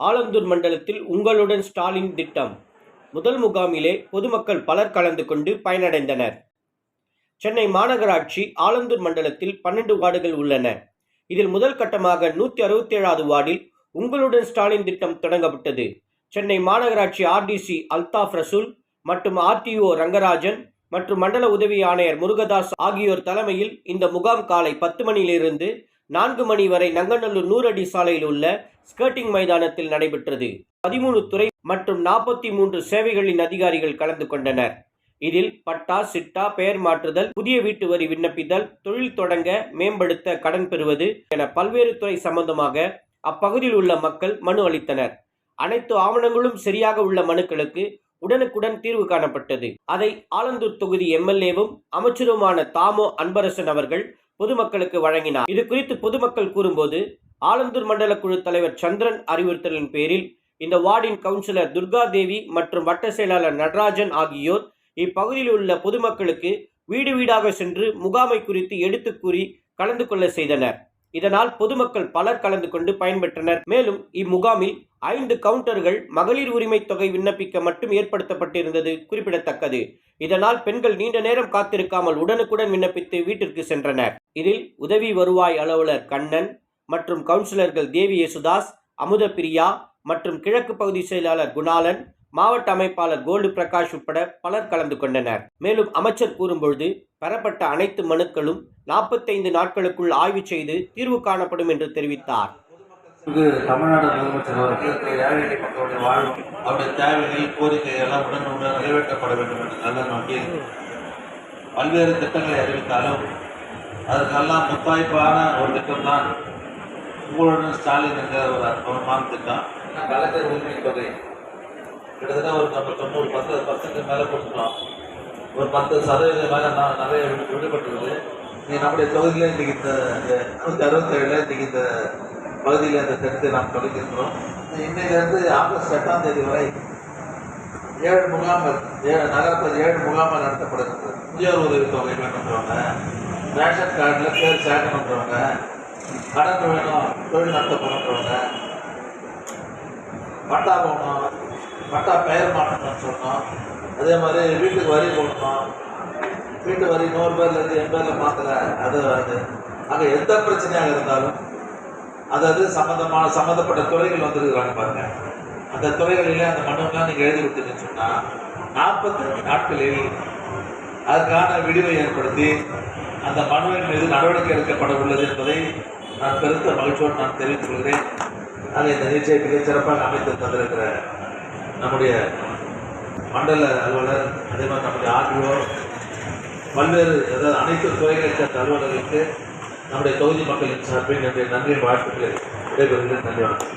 ஆலந்தூர் மண்டலத்தில் உங்களுடன் ஸ்டாலின் திட்டம். முதல் முகாமிலே பொதுமக்கள் பலர் கலந்து கொண்டு பயனடைந்தனர். சென்னை மாநகராட்சி ஆலந்தூர் மண்டலத்தில் பன்னெண்டு வார்டுகள் உள்ளன. இதில் முதல் கட்டமாக நூற்றி அறுபத்தி ஏழாவது வார்டில் உங்களுடன் ஸ்டாலின் திட்டம் தொடங்கப்பட்டது. சென்னை மாநகராட்சி ஆர்டிசி அல்தாஃப் ரசூல் மற்றும் ஆர்டிஓ ரங்கராஜன் மற்றும் மண்டல உதவி ஆணையர் முருகதாஸ் ஆகியோர் தலைமையில் இந்த முகாம் காலை பத்து மணியிலிருந்து நான்கு மணி வரை நங்கநல்லூர் நூறடி சாலையில் உள்ள ஸ்கேட்டிங் மைதானத்தில் நடைபெற்றது. பதிமூணு துறை மற்றும் நாற்பத்தி மூன்று சேவைகளின் அதிகாரிகள் கலந்து கொண்டனர். இதில் பட்டா சிட்டா பெயர் மாற்றுதல் புதிய வீட்டு வரி விண்ணப்பித்தல் தொழில் தொடங்க மேம்படுத்த கடன் பெறுவது என பல்வேறு துறை சம்பந்தமாக அப்பகுதியில் உள்ள மக்கள் மனு அளித்தனர். அனைத்து ஆவணங்களும் சரியாக உள்ள மனுக்களுக்கு உடனுக்குடன் தீர்வு காணப்பட்டது. அதை ஆலந்தூர் தொகுதி எம்எல்ஏவும் அமைச்சருமான தாமோ அன்பரசன் அவர்கள் பொதுமக்களுக்கு வழங்கினார். இது குறித்து பொதுமக்கள் கூறும்போது ஆலந்தூர் மண்டல குழு தலைவர் சந்திரன் அறிவுறுத்தலின் பேரில் இந்த வார்டின் கவுன்சிலர் துர்கா தேவி மற்றும் வட்ட செயலாளர் நடராஜன் ஆகியோர் இப்பகுதியில் உள்ள பொதுமக்களுக்கு வீடு வீடாக சென்று முகாமை குறித்து எடுத்து கூறி கலந்து கொள்ள செய்தனர். இதனால் பொதுமக்கள் பலர் கலந்து கொண்டு பயன்பெற்றனர். மேலும் இம்முகாமில் ஐந்து கவுண்டர்கள் மகளிர் உரிமை தொகை விண்ணப்பிக்க மட்டும் ஏற்படுத்தப்பட்டிருந்தது குறிப்பிடத்தக்கது. இதனால் பெண்கள் நீண்ட நேரம் காத்திருக்காமல் உடனுக்குடன் விண்ணப்பித்து வீட்டிற்கு சென்றனர். இதில் உதவி வருவாய் அலுவலர் கண்ணன் மற்றும் கவுன்சிலர்கள் தேவி யேசுதாஸ் அமுதபிரியா மற்றும் கிழக்கு பகுதி செயலாளர் குணாலன் மாவட்ட அமைப்பாளர் கோல்டு பிரகாஷ் உட்பட பலர் கலந்து கொண்டனர். மேலும் அமைச்சர் கூறும்பொழுது பெறப்பட்ட அனைத்து மனுக்களும் நாற்பத்தைந்து நாட்களுக்குள் ஆய்வு செய்து தீர்வு காணப்படும் என்று தெரிவித்தார். தமிழ்நாடு முதலமைச்சர் அவர்களுக்கு ஏழை மக்களுடைய வாழ்வு அவருடைய தேவைகள் கோரிக்கைகள் எல்லாம் உடனுடன் நிறைவேற்றப்பட வேண்டும் என்ற நல்ல நோக்கில் பல்வேறு திட்டங்களை அறிவித்தாலும் அதற்கெல்லாம் முத்தாய்ப்பான ஒரு திட்டம் தான் உங்களுடன் ஸ்டாலின் என்ற ஒரு அற்புதமான திட்டம். கலைஞர் உரிமை தொகை. கிட்டத்தட்ட ஒரு நம்ம தொண்ணூறு பத்து பர்சன்ட் மேலே கொடுத்துட்டோம் ஒரு பத்து சதவீதம் மேலே நான் நிறைய விடு- விடுபட்டுருது நீங்கள் நம்முடைய தொகுதியில் இன்றைக்கி இந்த நூற்றி அறுபத்தேழில் இன்றைக்கி இந்த பகுதியில் இந்த திட்டத்தை நாம் தொடங்கியிருக்கிறோம் இன்னையிலேருந்து ஆகஸ்ட் எட்டாம் தேதி வரை ஏழு முகாம்கள் ஏழு நகரத்தில் ஏழு முகாம்கள் நடத்தப்படுகிறது. முதியோர் உதவி தொகை வேணுன்றவங்க ரேஷன் கார்டில் பேர் சேர்க்கணுன்றவங்க கடன் வேணும் தொழில் நடத்தப்படுன்றவங்க பட்டா போகணும் பட்டா பெயர் மாற்றணும்னு சொன்னோம் அதே மாதிரி வீட்டுக்கு வரி போடணும்? வீட்டு வரி நூறு பேர்லேருந்து என் பேரில் மாற்றலை அது வருது அங்கே எந்த பிரச்சனையாக இருந்தாலும் அதாவது சம்மந்தமான சம்மந்தப்பட்ட துறைகள் வந்துருக்குறாங்க பாருங்க. அந்த துறைகளிலே அந்த மனுவெல்லாம் நீங்கள் எழுதி கொடுத்துருன்னு சொன்னால் நாற்பத்தஞ்சு நாட்களில் அதற்கான விடிவை ஏற்படுத்தி அந்த மனுவின் மீது நடவடிக்கை எடுக்கப்பட உள்ளது என்பதை நான் பெருத்த மகிழ்ச்சியோடு நான் தெரிவித்துக் கொள்கிறேன். ஆக இந்த நிகழ்ச்சியை மிகச் சிறப்பாக அமைத்து தந்திருக்கிறேன் நம்முடைய மண்டல அலுவலர் அதே மாதிரி நம்முடைய ஆர்டிஓ பல்வேறு அதாவது அனைத்து துறைகளைச் சேர்ந்த அலுவலர்களுக்கு நம்முடைய தொகுதி மக்களின் சார்பில் என்னுடைய நன்றி வாழ்த்துக்களை விடைபெறுகிறேன். நன்றி வணக்கம்.